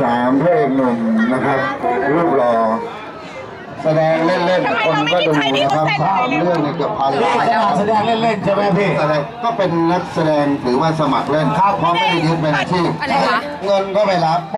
สามพรเอกหนุ่มนะครับ รูปหล่อแสดงเล่นๆคนก็ดูนะครับภาพเรื่องนี้เกือบพันล้นแสดงเล่นๆใช่ไหมพี่แสดงก็เป็นนักแสดงหรือว่าสมัครเล่นครับพราะไม่ได้ยึดเป็นอาชีพเงินก็ไม่รับ